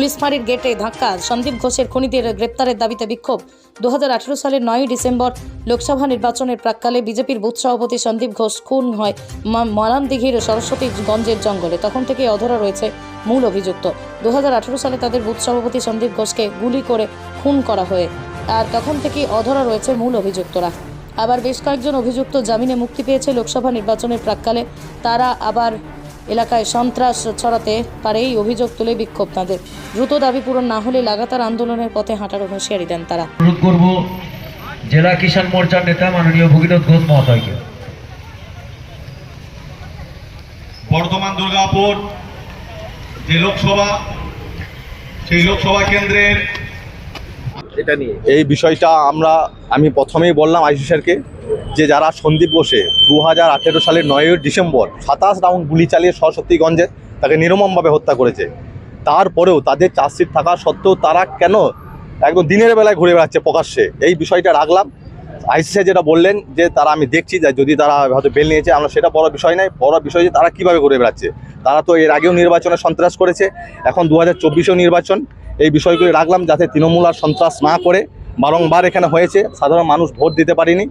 Police ফাঁড়ির গেটে ধাক্কা। সন্দীপ ঘোষের খনিদের গ্রেপ্তারের দাবিতে বিক্ষোভ। দু হাজার আঠেরো সালের নয়ই ডিসেম্বর লোকসভা নির্বাচনের প্রাককালে বিজেপির বুথ সভাপতি সন্দীপ ঘোষ খুন হয় মা- মরানদিঘির সরস্বতীগঞ্জের জঙ্গলে। তখন থেকে অধরা রয়েছে মূল অভিযুক্ত। দু হাজার আঠেরো সালে তাদের বুথ সভাপতি সন্দীপ ঘোষকে গুলি করে খুন করা হয়ে আর তখন থেকেই অধরা রয়েছে মূল অভিযুক্তরা। আবার বেশ কয়েকজন অভিযুক্ত জামিনে মুক্তি পেয়েছে লোকসভা নির্বাচনের প্রাককালে। তারা আবার এলাকায় সন্ত্রাস ছড়াতে পারে এই অভিযোগ তুলে বিক্ষোভ তাদের। দ্রুত দাবি পূরণ না হলে লাগাতার আন্দোলনের পথে হাঁটার হুঁশিয়ারি দেন তারা। অনুরোধ করব জেলা কিষাণ মোর্চার নেতা মাননীয় ভগীরথ ঘোষ মহাশয়কে। বর্ধমান দুর্গাপুর যে লোকসভা সেই লোকসভা কেন্দ্রের এটা নিয়ে এই বিষয়টা আমরা আমি প্রথমেই বললাম আইসি স্যারকে যে যারা সন্দীপ বসে দু হাজার আঠেরো সালের নয়ই ডিসেম্বর সাতাশ রাউন্ড গুলি চালিয়ে সরস্বতীগঞ্জে তাকে নির্মমভাবে হত্যা করেছে। তারপরেও তাদের চার্জশিট থাকা সত্ত্বেও তারা কেন একদম দিনের বেলায় ঘুরে বেড়াচ্ছে প্রকাশ্যে? এই বিষয়টা রাখলাম। আইসি স্যার যেটা বললেন যে তারা আমি দেখছি যে যদি তারা হয়তো বেল নিয়েছে, আমরা সেটা বড় বিষয় নয়, বড় বিষয় যে তারা কীভাবে ঘুরে বেড়াচ্ছে। তারা তো এর আগেও নির্বাচনে সন্ত্রাস করেছে, এখন দু হাজার চব্বিশেও নির্বাচন। এই বিষয়গুলি রাখলাম যাতে তৃণমূল আর সন্ত্রাস না করে বারংবার এখানে হয়েছে। সাধারণ মানুষ ভোট দিতে পারেনি।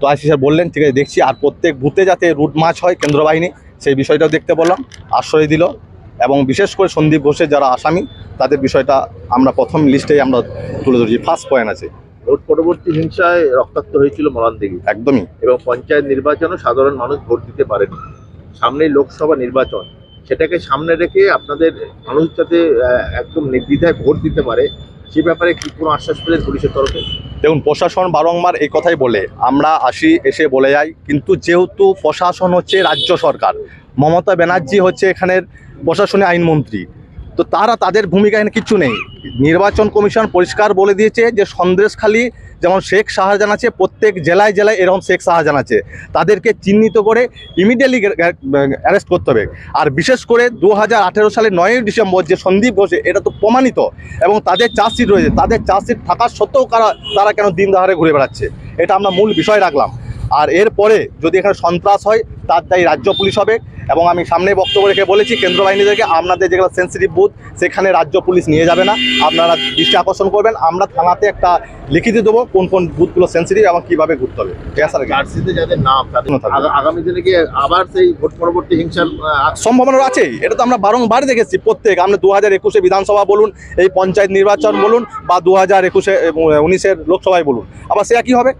তো আইসি স্যার বললেন ঠিক আছে দেখছি। আর প্রত্যেক বুথে যাতে রুট মাছ হয় কেন্দ্র বাহিনী সেই বিষয়টাও দেখতে বললাম আশ্রয় দিল। এবং বিশেষ করে সন্দীপ ঘোষের যারা আসামি তাদের বিষয়টা আমরা প্রথম লিস্টেই আমরা তুলে ধরেছি। ফার্স্ট পয়েন্ট আছে। ভোট পরবর্তী হিংসায় রক্তাক্ত হয়েছিল মরানদিঘি একদমই। এবং পঞ্চায়েত নির্বাচনও সাধারণ মানুষ ভোট দিতে পারেনি। সামনেই লোকসভা নির্বাচন। সেটাকে সামনে রেখে আপনাদের মানুষ যাতে একদম নির্দ্বিধায় ভোট দিতে পারে সে ব্যাপারে কি কোনো আশ্বাস পেলেন পুলিশের তরফে? দেখুন, প্রশাসন বারংবার এই কথাই বলে, আমরা আসি, এসে বলে যাই, কিন্তু যেহেতু প্রশাসন হচ্ছে রাজ্য সরকার, মমতা ব্যানার্জি হচ্ছে এখানের প্রশাসনে আইনমন্ত্রী তো তারা তাদের ভূমিকা এখানে কিচ্ছু নেই। নির্বাচন কমিশন পরিষ্কার বলে দিয়েছে যে সন্দেশখালী যেমন শেখ শাহজাহান আছে, প্রত্যেক জেলায় জেলায় এরকম শেখ শাহজাহান আছে। তাদেরকে চিহ্নিত করে ইমিডিয়েটলি অ্যারেস্ট করতে হবে। আর বিশেষ করে দু হাজার সালের নয়ই ডিসেম্বর যে সন্দীপ ঘোষে এটা তো প্রমাণিত। এবং তাদের চার্জশিট রয়েছে। তাদের চার্জশিট থাকার সত্ত্বেও কারা তারা কেন দিন দাহারে ঘুরে বেড়াচ্ছে? এটা আমরা মূল বিষয় রাখলাম। আর এরপরে যদি এখানে সন্ত্রাস হয় তার দায়ী রাজ্য পুলিশ হবে। এবং আমি সামনে বক্তব্য রেখে বলেছি কেন্দ্র বাহিনীদেরকে আপনাদের যেগুলো সেন্সিটিভ বুথ সেখানে রাজ্য পুলিশ নিয়ে যাবে না। আপনারা দৃষ্টি আকর্ষণ করবেন। আমরা থানাতে একটা লিখিত দেবো কোন কোন বুথগুলো সেন্সিটিভ এবং কীভাবে ঘুরতে হবে। যাদের নাম আগামী দিনে কি আবার সেই ভোট পরবর্তী হিংসার সম্ভাবনা আছেই। এটা তো আমরা বারংবার দেখেছি প্রত্যেক। আমরা দু হাজার একুশে বিধানসভা বলুন এই পঞ্চায়েত নির্বাচন বলুন বা দু হাজার একুশে উনিশের লোকসভায় বলুন। আবার সে একই হবে?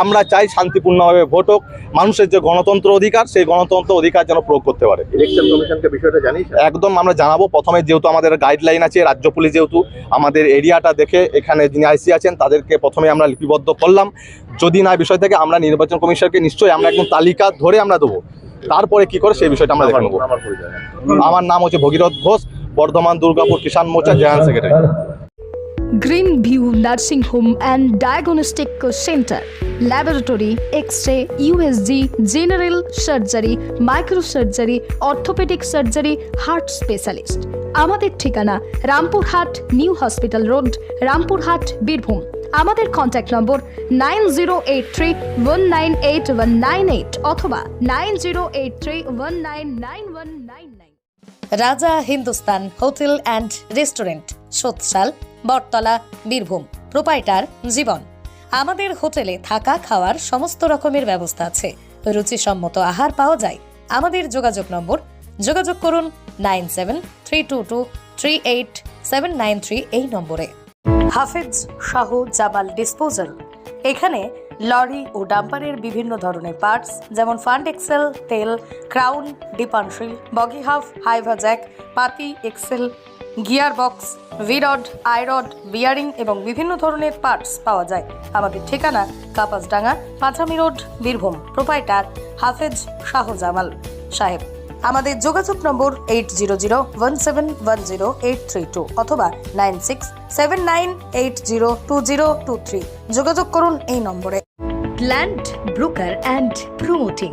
আমরা চাই শান্তিপূর্ণভাবে ভোট হোক। মানুষের যে গণতন্ত্র অধিকার সেই গণতন্ত্র অধিকার যেন প্রয়োগ করতে পারে। ইলেকশন কমিশনকে বিষয়টা জানিস? একদম আমরা জানাব। প্রথমে যেহেতু আমাদের গাইডলাইন আছে রাজ্য পুলিশ যেহেতু আমাদের এরিয়াটা দেখে এখানে যিনি আইসি আছেন তাদেরকে প্রথমে আমরা লিপিবদ্ধ করলাম। যদি না বিষয় থেকে আমরা নির্বাচন কমিশনকে নিশ্চয়ই আমরা একদম তালিকা ধরে আমরা দেবো। তারপরে কি করে সেই বিষয়টা আমরা দেখে নেব। আমার নাম হচ্ছে Bhagirath Ghosh Bardhaman Durgapur Kishan Morcha general secretary green view nursing home and diagnostic centre laboratory X ray USG general surgery micro surgery orthopaedic surgery heart specialist আমাদের ঠিকানা Rampurhat new hospital road, Rampurhat, Birbhum. আমাদের contact number nine zero eight three one nine eight one nine eight অথবা nine zero eight three one nine nine one nine nine Raja Hindustan hotel and restaurant Sotsal Battala, Birbhum. Proprietor, Jiban. আমাদের হোটেলে থাকা, খাওয়ার সমস্ত রকমের ব্যবস্থা আছে। রুচিসম্মত আহার পাওয়া যায়। আমাদের যোগাযোগ নম্বর, যোগাযোগ করুন nine seven three two two three eight seven nine three এই নম্বরে। হাফেজ শাহ জামাল ডিসপোজাল। এখানে লরি ও ডাম্পারের বিভিন্ন ধরনের পার্টস, যেমন ফান্ড এক্সেল, তেল, ক্রাউন, ডিপানশিল, বগি হাফ, হাইভা জ্যাক, পাতি, এক্সেল গিয়ার বক্স ভিরড আইরড বিয়ারিং এবং বিভিন্ন ধরনের পার্টস পাওয়া যায়। আমাদের ঠিকানা কাপাসডাঙ্গা, পাঁচামি রোড, বীরভূম। প্রোপাইটার হাফেজ শাহজামাল সাহেব। আমাদের যোগাযোগ number eight zero zero one seven one zero eight three two অথবা nine six seven nine eight zero two zero two three যোগাযোগ করুন এই নম্বরে। Land broker and promoting